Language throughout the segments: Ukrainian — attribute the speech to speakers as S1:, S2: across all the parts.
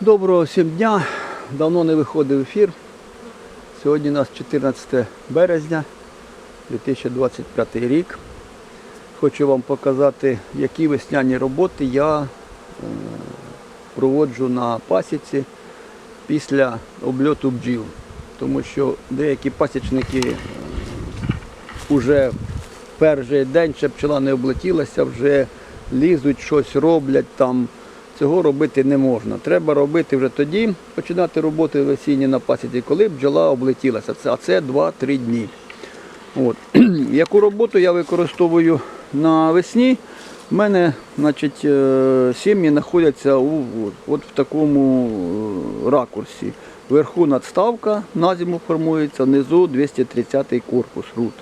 S1: Доброго всім дня. Давно не виходив ефір. Сьогодні у нас 14 березня 2025 рік. Хочу вам показати, які весняні роботи я е, проводжу на пасіці після обльоту бджіл. Тому що деякі пасічники вже перший день ще пчела не облетілася, вже лізуть, щось роблять там. Цього робити не можна. Треба робити вже тоді, починати роботи весінні на пасіці, коли бджола облетілася. А це 2-3 дні. От. Яку роботу я використовую навесні? У мене значить, е, сім'ї знаходяться у, от, в такому е, ракурсі. Вверху надставка на зиму формується, внизу 230 корпус рут.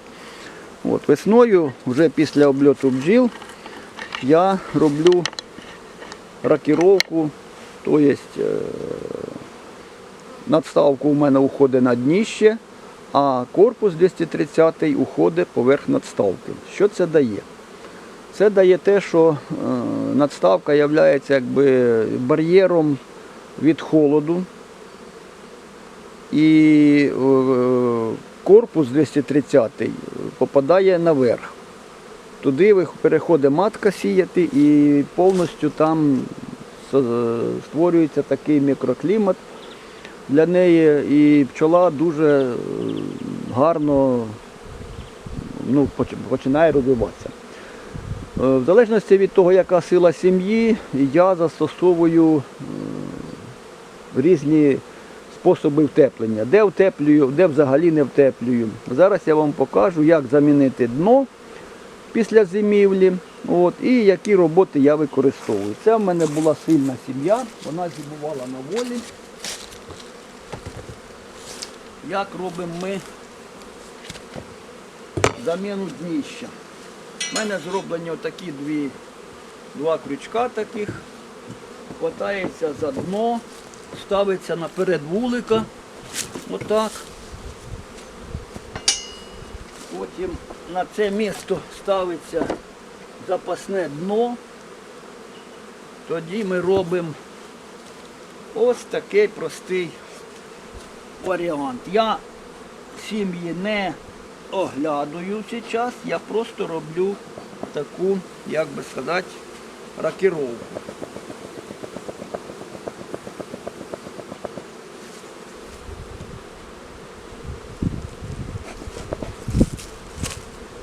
S1: От. Весною, вже після обльоту бджіл, я роблю рокіровку, то є е, надставку у мене уходить на дніще, а корпус 230 уходить поверх надставки. Що це дає? Це дає те, що е, надставка є якби бар'єром від холоду. І е, корпус 230 попадає наверх. Туди переходить матка сіяти і повністю там створюється такий мікроклімат для неї, і пчола дуже е, гарно ну, починає розвиватися. Е, В залежності від того, яка сила сім'ї, я застосовую е, різні способи втеплення. Де втеплюю, де взагалі не втеплюю. Зараз я вам покажу, як замінити дно після зимівлі. От, і які роботи я використовую. Це в мене була сильна сім'я, вона зимувала на волі. Як робимо ми заміну дніща? У мене зроблені отакі дві, два крючка таких. Хватається за дно, ставиться наперед вулика. Отак. Потім на це місто ставиться запасне дно. Тоді ми робимо ось такий простий варіант. Я сім'ї не оглядую зараз, я просто роблю таку, як би сказати, рокіровку.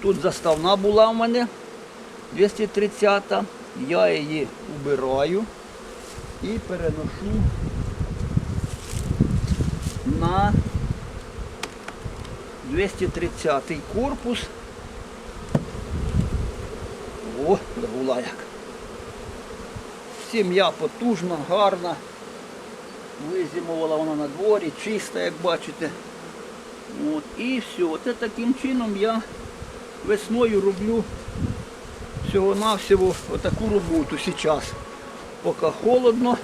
S1: Тут заставна була в мене 230 я її убираю і переношу на 230 корпус. О, забула як. Сім'я потужна, гарна. Визимувала вона на дворі, чиста, як бачите. От, і все. От таким чином я весною роблю всього-навсього отаку роботу зараз. Поки холодно.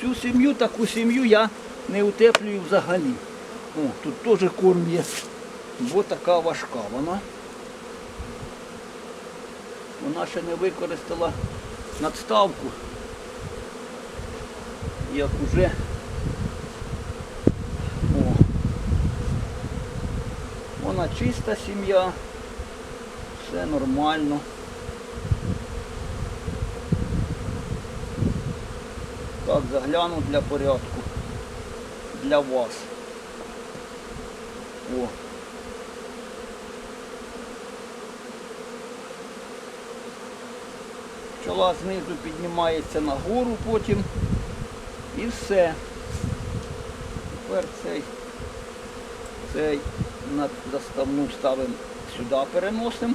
S1: Цю сім'ю, таку сім'ю я не утеплюю взагалі. О, тут теж корм є, бо така важка вона. Вона ще не використала надставку, як уже вона чиста сім'я, все нормально. Так, загляну для порядку. Для вас. О. Пчола знизу піднімається нагору потім. І все. Тепер цей, цей на заставну ставимо сюди, переносимо.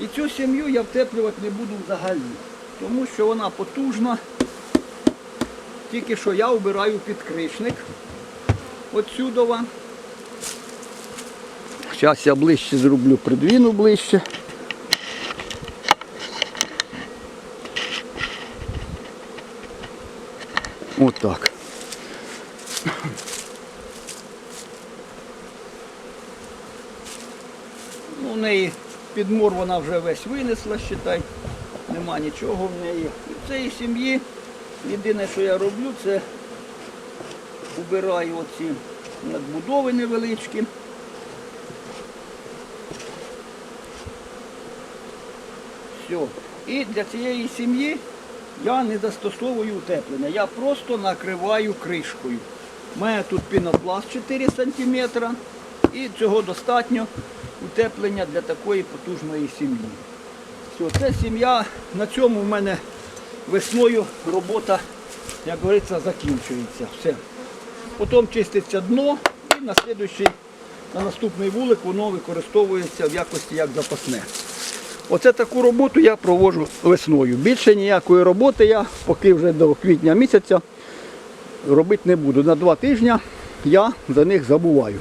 S1: І цю сім'ю я втеплювати не буду взагалі, тому що вона потужна. Тільки що я вбираю підкришник отсюдова. Зараз я ближче зроблю, придвіну ближче. Отак. Ну, у неї підмор вона вже весь винесла, считай. нема нічого в неї. І в цієї сім'ї єдине, що я роблю, це убираю оці надбудови невеличкі. Все. І для цієї сім'ї я не застосовую утеплення. Я просто накриваю кришкою. У мене тут пінопласт 4 см і цього достатньо утеплення для такої потужної сім'ї. Все, це сім'я, на цьому в мене весною робота, як говориться, закінчується. Все. Потім чиститься дно і на, на наступний вулик воно використовується в якості як запасне. Оце таку роботу я проводжу весною. Більше ніякої роботи я поки вже до квітня місяця робити не буду. На два тижні я за них забуваю.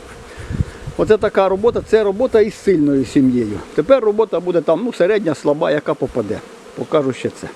S1: Оце така робота, це робота із сильною сім'єю. Тепер робота буде там ну, середня, слаба, яка попаде. Покажу ще це.